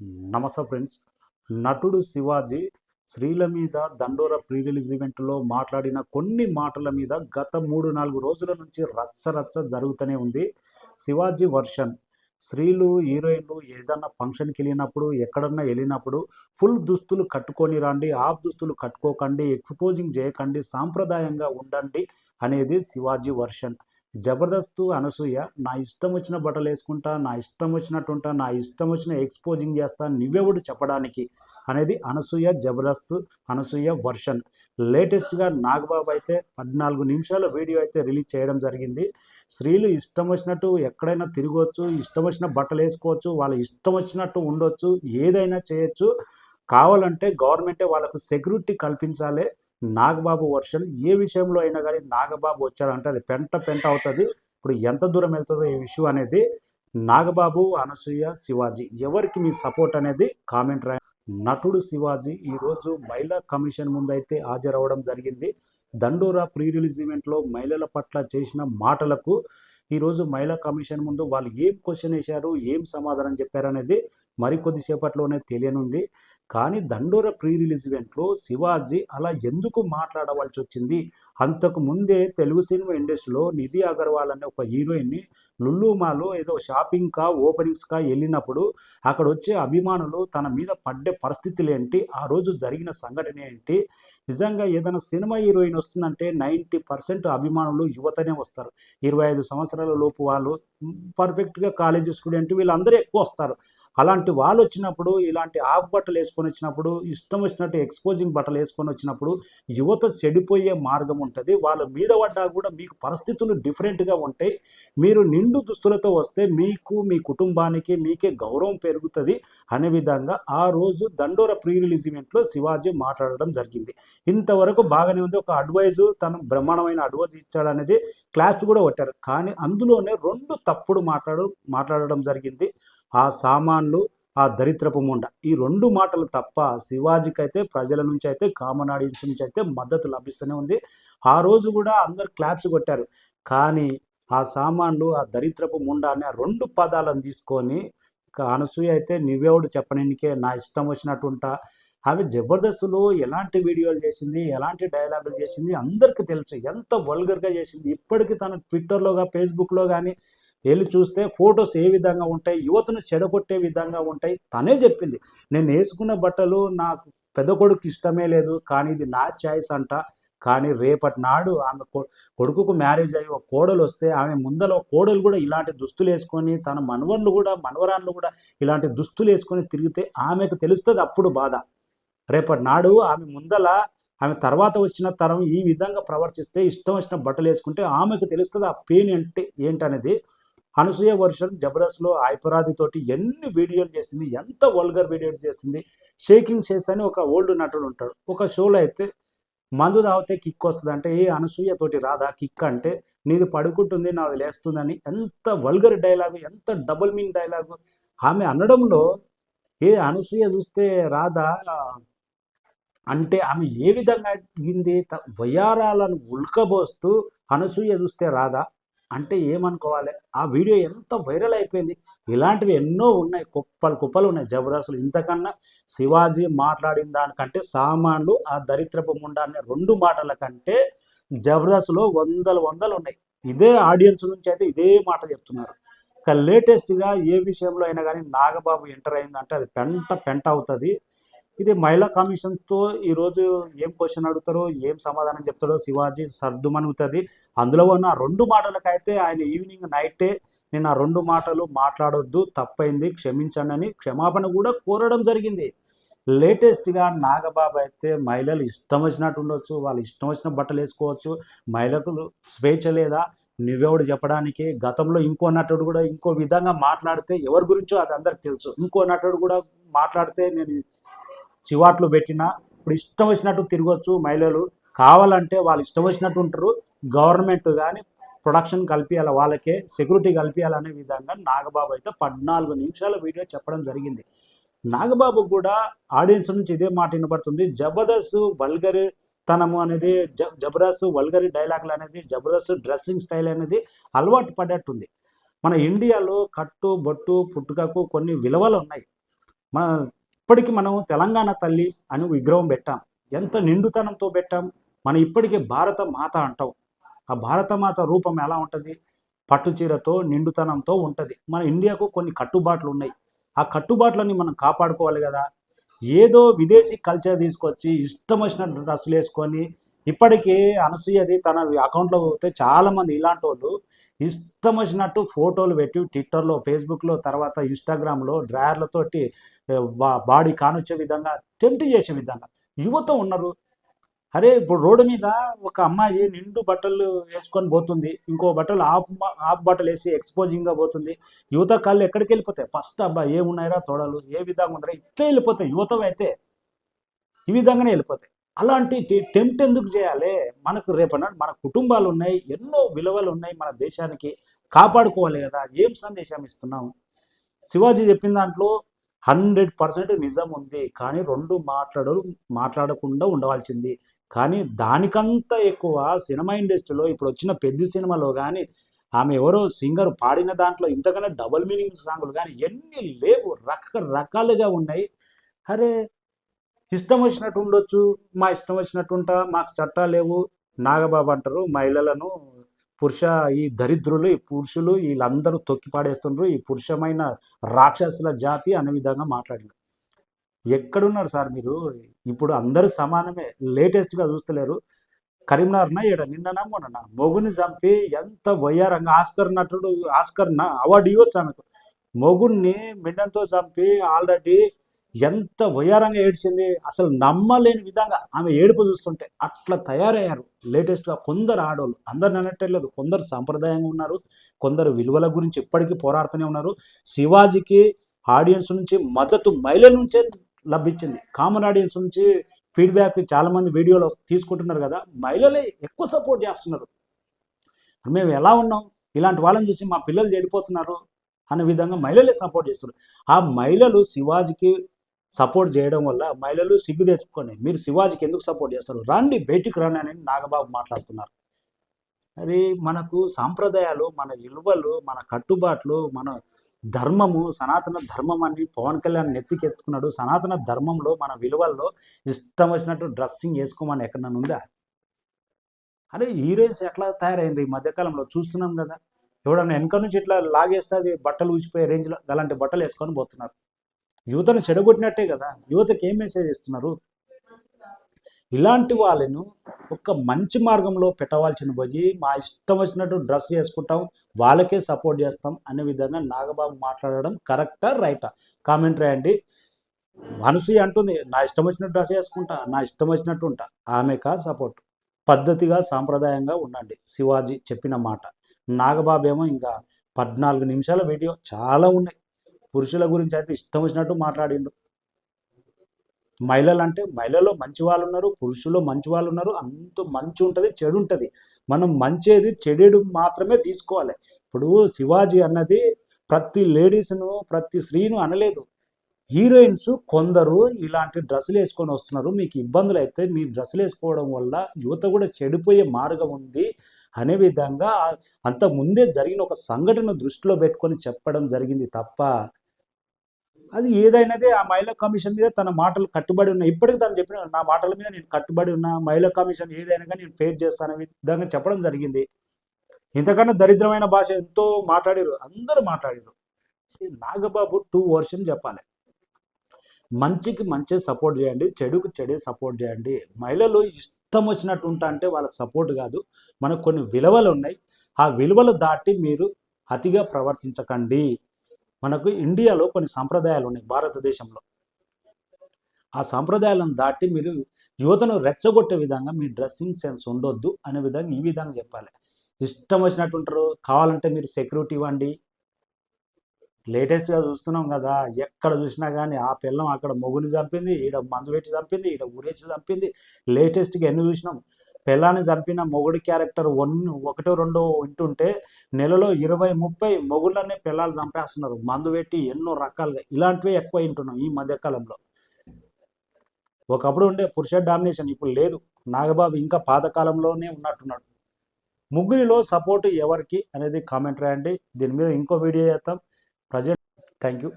నమస్తే ఫ్రెండ్స్. నటుడు శివాజీ స్త్రీల మీద దండోర ప్రీ రిలీజ్ ఈవెంట్లో మాట్లాడిన కొన్ని మాటల మీద గత మూడు నాలుగు రోజుల నుంచి రచ్చ రచ్చ జరుగుతూనే ఉంది. శివాజీ వర్షన్ స్త్రీలు హీరోయిన్లు ఏదన్నా ఫంక్షన్కి వెళ్ళినప్పుడు ఎక్కడన్నా వెళ్ళినప్పుడు ఫుల్ దుస్తులు కట్టుకొని రండి ఆఫ్ దుస్తులు కట్టుకోకండి ఎక్స్పోజింగ్ చేయకండి సాంప్రదాయంగా ఉండండి అనేది శివాజీ వర్షన్. జబర్దస్త్ అనసూయ నా ఇష్టం వచ్చిన బట్టలు వేసుకుంటా నా ఇష్టం వచ్చినట్టు ఉంటా నా ఇష్టం వచ్చిన ఎక్స్పోజింగ్ చేస్తా నువ్వెవడు చెప్పడానికి అనేది అనసూయ జబర్దస్త్ అనసూయ వర్షన్. లేటెస్ట్గా నాగబాబు అయితే పద్నాలుగు నిమిషాల వీడియో అయితే రిలీజ్ చేయడం జరిగింది. స్త్రీలు ఇష్టం వచ్చినట్టు ఎక్కడైనా తిరగవచ్చు ఇష్టం వచ్చిన బట్టలు వేసుకోవచ్చు వాళ్ళ ఇష్టం వచ్చినట్టు ఉండొచ్చు ఏదైనా చేయొచ్చు. కావాలంటే గవర్నమెంటే వాళ్ళకు సెక్యూరిటీ కల్పించాలి. నాగబాబు వర్షన్ ఏ విషయంలో అయినా కానీ నాగబాబు వచ్చారంటే అది పెంట పెంట అవుతుంది. ఇప్పుడు ఎంత దూరం వెళ్తుందో ఈ విషయం అనేది నాగబాబు అనసూయ శివాజీ ఎవరికి మీ సపోర్ట్ అనేది కామెంట్ రా నటుడు శివాజీ ఈరోజు మహిళా కమిషన్ ముందైతే హాజరవడం జరిగింది. దండోరా ప్రీ రిలీజ్ ఈవెంట్లో మహిళల పట్ల చేసిన మాటలకు ఈరోజు మహిళా కమిషన్ ముందు వాళ్ళు ఏం క్వశ్చన్ వేశారు ఏం సమాధానం చెప్పారనేది మరికొద్ది సేపట్లోనే తెలియనుంది. కానీ దండోర ప్రీ రిలీజ్ ఈవెంట్లో శివాజీ అలా ఎందుకు మాట్లాడవలసి వచ్చింది అంతకు ముందే తెలుగు సినిమా ఇండస్ట్రీలో నిధి అగర్వాల్ అనే ఒక హీరోయిన్ని లుల్లుమాలో ఏదో షాపింగ్ కా ఓపెనింగ్స్ కా వెళ్ళినప్పుడు అక్కడ వచ్చే అభిమానులు తన మీద పడ్డే పరిస్థితులు ఏంటి ఆ రోజు జరిగిన సంఘటన ఏంటి? నిజంగా ఏదైనా సినిమా హీరోయిన్ వస్తుందంటే నైంటీ పర్సెంట్ అభిమానులు యువతనే వస్తారు. ఇరవై ఐదు సంవత్సరాల లోపు వాళ్ళు పర్ఫెక్ట్గా కాలేజీ స్టూడెంట్ వీళ్ళందరూ ఎక్కువ వస్తారు. అలాంటి వాళ్ళు వచ్చినప్పుడు ఇలాంటి ఆఫ్ బట్టలు వేసుకొని వచ్చినప్పుడు ఇష్టం వచ్చినట్టు ఎక్స్పోజింగ్ బట్టలు వేసుకొని వచ్చినప్పుడు యువత చెడిపోయే మార్గం ఉంటుంది. వాళ్ళ మీద పడ్డా కూడా మీకు పరిస్థితులు డిఫరెంట్గా ఉంటాయి. మీరు నిండు దుస్తులతో వస్తే మీకు మీ కుటుంబానికి మీకే గౌరవం పెరుగుతుంది. అనే విధంగా ఆ రోజు దండోర ప్రీ రిలీజ్ ఈవెంట్లో శివాజీ మాట్లాడడం జరిగింది. ఇంతవరకు బాగానే ఉంది. ఒక అడ్వైజు తను బ్రహ్మాండమైన అడ్వైజ్ ఇచ్చాడనేది క్లాస్ కూడా కొట్టారు. కానీ అందులోనే రెండు తప్పుడు మాట్లాడు మాట్లాడడం జరిగింది. ఆ సామాన్లు ఆ దరిద్రపు ముండ. ఈ రెండు మాటలు తప్ప శివాజీకి అయితే ప్రజల నుంచి అయితే కామన్ ఆడియన్స్ నుంచి అయితే మద్దతు లభిస్తూనే ఉంది. ఆ రోజు కూడా అందరు క్లాప్స్ కొట్టారు. కానీ ఆ సామాన్లు ఆ దరిద్రపు ముండ అనే రెండు పదాలను తీసుకొని అనసూయ అయితే నువ్వెవడు చెప్పడానికే నా ఇష్టం వచ్చినట్టు ఉంటా ఆమె జబర్దస్తులో ఎలాంటి వీడియోలు చేసింది ఎలాంటి డైలాగులు చేసింది అందరికీ తెలుసు. ఎంత వల్గర్గా చేసింది. ఇప్పటికీ తన ట్విట్టర్లో ఫేస్బుక్లో కానీ వెళ్ళి చూస్తే ఫొటోస్ ఏ విధంగా ఉంటాయి యువతను చెడగొట్టే విధంగా ఉంటాయి తనే చెప్పింది. నేను వేసుకున్న బట్టలు నాకు పెద్ద కొడుకు ఇష్టమే లేదు కానీ ఇది నా చాయిస్ అంట. కానీ రేపటి నాడు ఆమె కొడుకుకు మ్యారేజ్ అయ్యి ఒక కోడలు వస్తే ఆమె ముందర కోడలు కూడా ఇలాంటి దుస్తులు వేసుకొని తన మనవన్లు కూడా మనవరాన్లు కూడా ఇలాంటి దుస్తులు వేసుకొని తిరిగితే ఆమెకు తెలుస్తుంది అప్పుడు బాధ. రేపటి నాడు ఆమె ముందల ఆమె తర్వాత వచ్చిన తరం ఈ విధంగా ప్రవర్తిస్తే ఇష్టం వచ్చిన బట్టలు వేసుకుంటే ఆమెకు తెలుస్తుంది ఆ పెయిన్ ఏంటి ఏంటనేది. అనసూయ వర్షన్ జబర్దస్త్లో తోటి ఎన్ని వీడియోలు చేసింది ఎంత వల్గర్ వీడియోలు చేస్తుంది షేకింగ్ చేసి అని ఒక ఓల్డ్ నటుడు ఉంటాడు. ఒక షోలో అయితే మందు తాగితే కిక్ వస్తుంది అంటే ఏ అనసూయ తోటి రాదా కిక్ అంటే నీది పడుకుంటుంది నాది లేస్తుందని ఎంత వల్గర్ డైలాగు ఎంత డబుల్ మీన్ డైలాగు. ఆమె అనడంలో ఏ అనసూయ చూస్తే రాదా అంటే ఆమె ఏ విధంగా అడిగింది వయారాలను ఉల్కబోస్తూ అనసూయ చూస్తే రాదా? అంటే ఏమనుకోవాలి? ఆ వీడియో ఎంత వైరల్ అయిపోయింది? ఇలాంటివి ఎన్నో ఉన్నాయి. కుప్పలు కుప్పలు ఉన్నాయి. జబర్దస్తులు. ఇంతకన్నా శివాజీ మాట్లాడిన దానికంటే సామాన్లు ఆ దరిద్రపు ముండాన్ని రెండు మాటల కంటే జబర్దస్త్లో వందలు వందలు ఉన్నాయి. ఇదే ఆడియన్స్ నుంచి అయితే ఇదే మాట చెప్తున్నారు. ఇక లేటెస్ట్గా ఏ విషయంలో అయినా కానీ నాగబాబు ఎంటర్ అయిందంటే అది పెంట పెంట అవుతుంది. ఇది మహిళా కమిషన్తో ఈరోజు ఏం క్వశ్చన్ అడుగుతారో ఏం సమాధానం చెప్తాడో శివాజీ సర్దుమనుగుతుంది అందులో ఉన్న రెండు మాటలకైతే ఆయన ఈవినింగ్ నైటే నేను ఆ రెండు మాటలు మాట్లాడొద్దు తప్పైంది క్షమించండి అని క్షమాపణ కూడా కోరడం జరిగింది. లేటెస్ట్గా నాగబాబు అయితే మహిళలు ఇష్టం వచ్చినట్టు ఉండొచ్చు వాళ్ళు ఇష్టం వచ్చిన బట్టలు వేసుకోవచ్చు మహిళకు స్వేచ్ఛ లేదా నువ్వెవడు చెప్పడానికి గతంలో ఇంకో నటుడు కూడా ఇంకో విధంగా మాట్లాడితే ఎవరి గురించో అది అందరికి తెలుసు. ఇంకో నటుడు కూడా మాట్లాడితే నేను చివాట్లు పెట్టినా ఇప్పుడు ఇష్టం వచ్చినట్టు తిరగచ్చు మహిళలు. కావాలంటే వాళ్ళు ఇష్టం వచ్చినట్టు ఉంటారు. గవర్నమెంట్ కానీ ప్రొడక్షన్ కల్పించాలి వాళ్ళకే సెక్యూరిటీ కల్పించాలనే విధంగా నాగబాబు అయితే పద్నాలుగు నిమిషాల వీడియో చెప్పడం జరిగింది. నాగబాబు కూడా ఆడియన్స్ నుంచి ఇదే మాట వినబడుతుంది జబర్దస్త్ వల్గరి తనము అనేది జ జబర్దస్త్ వల్గరి డైలాగులు అనేది జబర్దస్త్ డ్రెస్సింగ్ స్టైల్ అనేది అలవాటు పడేట్టుంది మన ఇండియాలో కట్టు బొట్టు పుట్టుకకు కొన్ని విలువలు ఉన్నాయి. మన ఇప్పటికి మనం తెలంగాణ తల్లి అని విగ్రహం పెట్టాం. ఎంత నిండుతనంతో పెట్టాం. మనం ఇప్పటికే భారత మాత అంటాం. ఆ భారత మాత రూపం ఎలా ఉంటుంది? పట్టు చీరతో నిండుతనంతో ఉంటుంది. మన ఇండియాకు కొన్ని కట్టుబాట్లు ఉన్నాయి. ఆ కట్టుబాట్లని మనం కాపాడుకోవాలి కదా. ఏదో విదేశీ కల్చర్ తీసుకొచ్చి ఇష్టం వచ్చినట్టు డ్రెస్సులు వేసుకొని ఇప్పటికీ అనసూయది తన అకౌంట్లో పోతే చాలామంది ఇలాంటి వాళ్ళు ఇష్టం వచ్చినట్టు ఫోటోలు పెట్టి ట్విట్టర్లో ఫేస్బుక్లో తర్వాత ఇన్స్టాగ్రామ్లో డ్రాయర్లతోటి బాడీ కానొచ్చే విధంగా టెంప్ట్ చేసే విధంగా యువత ఉన్నారు. అరే ఇప్పుడు రోడ్డు మీద ఒక అమ్మాయి నిండు బట్టలు వేసుకొని పోతుంది. ఇంకో బట్టలు ఆఫ్ ఆఫ్ బట్టలు వేసి ఎక్స్పోజింగ్గా పోతుంది. యువత కాళ్ళు ఎక్కడికి వెళ్ళిపోతాయి? ఫస్ట్ అబ్బా ఏమున్నాయిరా తోడలు? ఏ విధంగా ఉన్నారా ఇట్లా వెళ్ళిపోతాయి. యువత అయితే ఈ విధంగానే వెళ్ళిపోతాయి. అలాంటి టెంప్ట్ ఎందుకు చేయాలి? మనకు రేపన్నాడు మన కుటుంబాలు ఉన్నాయి. ఎన్నో విలువలు ఉన్నాయి మన దేశానికి. కాపాడుకోవాలి కదా. ఏం సందేశం ఇస్తున్నాము శివాజీ చెప్పిన దాంట్లో హండ్రెడ్ పర్సెంట్ నిజం ఉంది. కానీ రెండు మాట్లాడ మాట్లాడకుండా ఉండవలసింది. కానీ దానికంతా ఎక్కువ సినిమా ఇండస్ట్రీలో ఇప్పుడు వచ్చిన పెద్ద సినిమాలో కానీ ఆమె ఎవరో సింగర్ పాడిన దాంట్లో ఇంతకన్నా డబుల్ మీనింగ్ సాంగులు కానీ ఎన్ని లేవు. రకరకాలుగా ఉన్నాయి. అరే ఇష్టం వచ్చినట్టు ఉండొచ్చు మా ఇష్టం వచ్చినట్టు ఉంటా మాకు చట్టాలు లేవు. నాగబాబు అంటారు మహిళలను పురుష ఈ దరిద్రులు ఈ పురుషులు వీళ్ళందరూ తొక్కి పాడేస్తుండ్రు. ఈ పురుషమైన రాక్షసుల జాతి అనే విధంగా మాట్లాడారు ఎక్కడున్నారు సార్ మీరు? ఇప్పుడు అందరూ సమానమే. లేటెస్ట్గా చూస్తలేరు. కరీంనగర్న ఈడ నిన్ననా మొన్న మొగుని చంపి ఎంత వయ్యారంగా. ఆస్కర్ నటుడు ఆస్కర్ అవార్డు ఇవ్వచ్చు ఆమెకు. మొగుడిని మిండంతో చంపి ఆల్రెడీ ఎంత వయారంగా ఏడ్చింది అసలు నమ్మలేని విధంగా ఆమె ఏడుపు చూస్తుంటే అట్లా తయారయ్యారు. లేటెస్ట్గా కొందరు ఆడవాళ్ళు అందరు అనట్టలేదు కొందరు సాంప్రదాయంగా ఉన్నారు కొందరు విలువల గురించి ఇప్పటికీ పోరాడుతూనే ఉన్నారు. శివాజీకి ఆడియన్స్ నుంచి మద్దతు మహిళల నుంచే లభించింది. కామన్ ఆడియన్స్ నుంచి ఫీడ్బ్యాక్ చాలామంది వీడియోలో తీసుకుంటున్నారు కదా మహిళలే ఎక్కువ సపోర్ట్ చేస్తున్నారు. మేము ఎలా ఉన్నాం? ఇలాంటి వాళ్ళని చూసి మా పిల్లలు చెడిపోతున్నారు అనే విధంగా మహిళలే సపోర్ట్ చేస్తున్నారు. ఆ మహిళలు శివాజీకి సపోర్ట్ చేయడం వల్ల మహిళలు సిగ్గు తెచ్చుకొని మీరు శివాజీకి ఎందుకు సపోర్ట్ చేస్తారు? రండి బయటికి రండి అని నాగబాబు మాట్లాడుతున్నారు. అది మనకు సాంప్రదాయాలు మన విలువలు మన కట్టుబాట్లు మన ధర్మము సనాతన ధర్మం అని పవన్ కళ్యాణ్ నెత్తికెత్తుకున్నాడు. సనాతన ధర్మంలో మన విలువల్లో ఇష్టం వచ్చినట్టు డ్రెస్సింగ్ వేసుకోమని ఎక్కడన్నా ఉందా? అరే హీరోయిన్స్ ఎట్లా తయారైంది? ఈ మధ్యకాలంలో చూస్తున్నాం కదా. ఎవడన్నా వెనక నుంచి ఇట్లా లాగేస్తే అది బట్టలు ఊచిపోయే రేంజ్లో అలాంటి బట్టలు వేసుకొని పోతున్నారు. యువతను చెడగొట్టినట్టే కదా. యువతకి ఏం మెసేజ్ ఇస్తున్నారు? ఇలాంటి వాళ్ళను ఒక మంచి మార్గంలో పెట్టవలసిన పోయి మా ఇష్టం వచ్చినట్టు డ్రెస్ చేసుకుంటాం వాళ్ళకే సపోర్ట్ చేస్తాం అనే విధంగా నాగబాబు మాట్లాడడం కరెక్టా రైటా? కామెంట్ రాయండి. మనసు అంటుంది నా ఇష్టం వచ్చినట్టు డ్రెస్ చేసుకుంటా నా ఇష్టం వచ్చినట్టు ఉంటా. ఆమెకా సపోర్ట్? పద్ధతిగా సాంప్రదాయంగా ఉండండి. శివాజీ చెప్పిన మాట. నాగబాబు ఏమో ఇంకా పద్నాలుగు నిమిషాల వీడియో చాలా ఉన్నాయి. పురుషుల గురించి అయితే ఇష్టం వచ్చినట్టు మాట్లాడిండు. మహిళలు అంటే మహిళలో మంచి వాళ్ళు ఉన్నారు పురుషులు మంచి వాళ్ళు ఉన్నారు అంత మంచి ఉంటుంది చెడు ఉంటుంది. మనం మంచిది చెడు మాత్రమే తీసుకోవాలి. ఇప్పుడు శివాజీ అన్నది ప్రతి లేడీస్ను ప్రతి స్త్రీను అనలేదు. హీరోయిన్స్ కొందరు ఇలాంటి డ్రెస్సులు వేసుకొని వస్తున్నారు. మీకు ఇబ్బందులు అయితే మీ డ్రెస్సులు వేసుకోవడం వల్ల యువత కూడా చెడిపోయే మార్గం ఉంది అనే విధంగా అంత ముందే జరిగిన ఒక సంఘటన దృష్టిలో పెట్టుకొని చెప్పడం జరిగింది తప్ప అది ఏదైనదే ఆ మహిళా కమిషన్ మీద తన మాటలు కట్టుబడి ఉన్నాయి. ఇప్పటికీ తను చెప్పిన నా మాటల మీద నేను కట్టుబడి ఉన్నా మహిళా కమిషన్ ఏదైనా కానీ నేను ఫేస్ చేస్తాను విధంగా చెప్పడం జరిగింది. ఇంతకన్నా దరిద్రమైన భాష ఎంతో మాట్లాడారు అందరూ మాట్లాడారు. నాగబాబు టూ వర్షన్ చెప్పాలి. మంచికి మంచి సపోర్ట్ చేయండి చెడుకు చెడే సపోర్ట్ చేయండి. మహిళలు ఇష్టం వచ్చినట్టు ఉంటా అంటే వాళ్ళకి సపోర్ట్ కాదు. మనకు కొన్ని విలువలు ఉన్నాయి. ఆ విలువలు దాటి మీరు అతిగా ప్రవర్తించకండి. మనకు ఇండియాలో కొన్ని సాంప్రదాయాలు ఉన్నాయి భారతదేశంలో. ఆ సాంప్రదాయాలను దాటి మీరు యువతను రెచ్చగొట్టే విధంగా మీ డ్రెస్సింగ్ సెన్స్ ఉండొద్దు అనే విధంగా ఈ విధంగా చెప్పాలి. ఇష్టం వచ్చినట్టు ఉంటారు కావాలంటే మీరు సెక్యూరిటీ ఇవ్వండి. లేటెస్ట్గా చూస్తున్నాం కదా ఎక్కడ చూసినా కానీ ఆ పిల్లం అక్కడ మొగుని చంపింది ఈడ మందు పెట్టి చంపింది ఈడ ఊరేసి చంపింది. లేటెస్ట్గా ఎన్ని చూసినాం? పిల్లాన్ని చంపిన మొగుడు క్యారెక్టర్ వన్ ఒకటో రెండో వింటుంటే నెలలో ఇరవై ముప్పై మొగుళ్ళనే పిల్లలు చంపేస్తున్నారు. మందు పెట్టి ఎన్నో రకాలుగా ఇలాంటివే ఎక్కువ వింటున్నాం ఈ మధ్యకాలంలో ఒకప్పుడు ఉండే పురుష డామినేషన్ ఇప్పుడు లేదు. నాగబాబు ఇంకా పాతకాలంలోనే ఉన్నట్టున్నాడు. ముగ్గురిలో సపోర్ట్ ఎవరికి అనేది కామెంట్ రాయండి. దీని మీద ఇంకో వీడియో చేస్తాం ప్రజెంట్ థ్యాంక్ యూ